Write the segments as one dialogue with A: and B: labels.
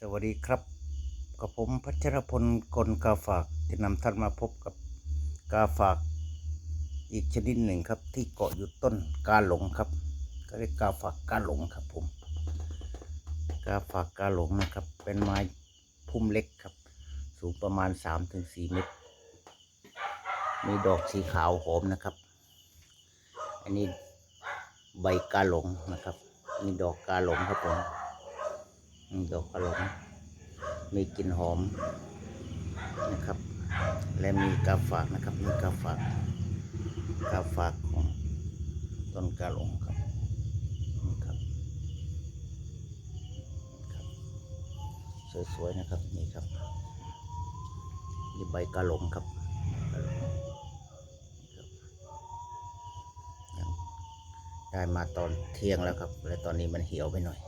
A: สวัสดีครับ กับผมพัชรพลกลกาฝากจะนำท่านมาพบกับกาฝาก อีกชนิดหนึ่งครับ ที่เกาะอยู่ต้นกาหลงครับ ก็เรียกกาฝากกาหลงครับผม กาฝากกาหลงนะครับ เป็นไม้พุ่มเล็กครับ สูงประมาณ 3-4 เมตร มีดอกสีขาวหอมนะครับ อันนี้ใบกาหลงนะครับนี่ดอกกาหลงครับผมอืม ดอกกระหลงมีกลิ่นหอมนะครับ และมีกาฝากนะครับมีกาฝากกาฝากของต้นกาหลงครับนี่ครับสวยๆนะครับนี่ครับนี่ใบกาหลงครับกาหลงนี่ครับได้มาตอนเที่ยงแล้วครับ และตอนนี้มันเหี่ยวไปหน่อย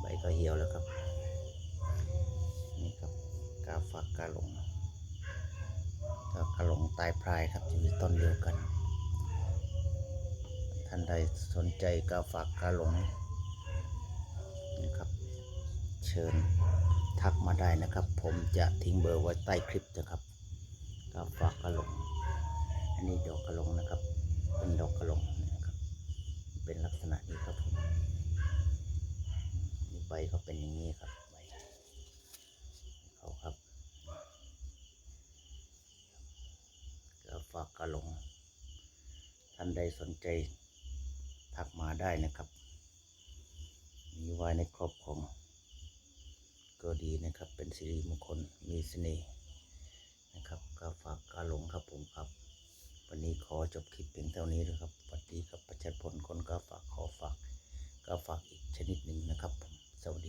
A: ใบก็เหี่ยวแล้วครับ นี่ครับกาฝักกาหลงก็กาหลงตายพรายครับจะมีต้นเดียวกัน ท่านใดสนใจกาฝักกาหลงนะครับ เชิญทักมาได้นะครับ ผมจะทิ้งเบอร์ไว้ใต้คลิปนะครับกาฝักกาหลงอันนี้ดอกกระหลงนะครับ เป็นดอกกระหลงนะครับ เป็นลักษณะนี้ครับผม ใบเขาเป็นอย่างนี้ครับใบเขาครับก็ฝากกระหลง ท่านใดสนใจทักมาได้นะครับ มีไว้ในครอบครองก็ดีนะครับ เป็นสิริมงคล มีเสน่ห์นะครับก็ฝากกระหลงครับผมครับวันนี้ขอจบคลิปเพียงเท่านี้นะครับสวัสดีครับประชัดพลคนก็ฝากขอฝากก็ฝากอีกชนิดหนึ่งนะครับ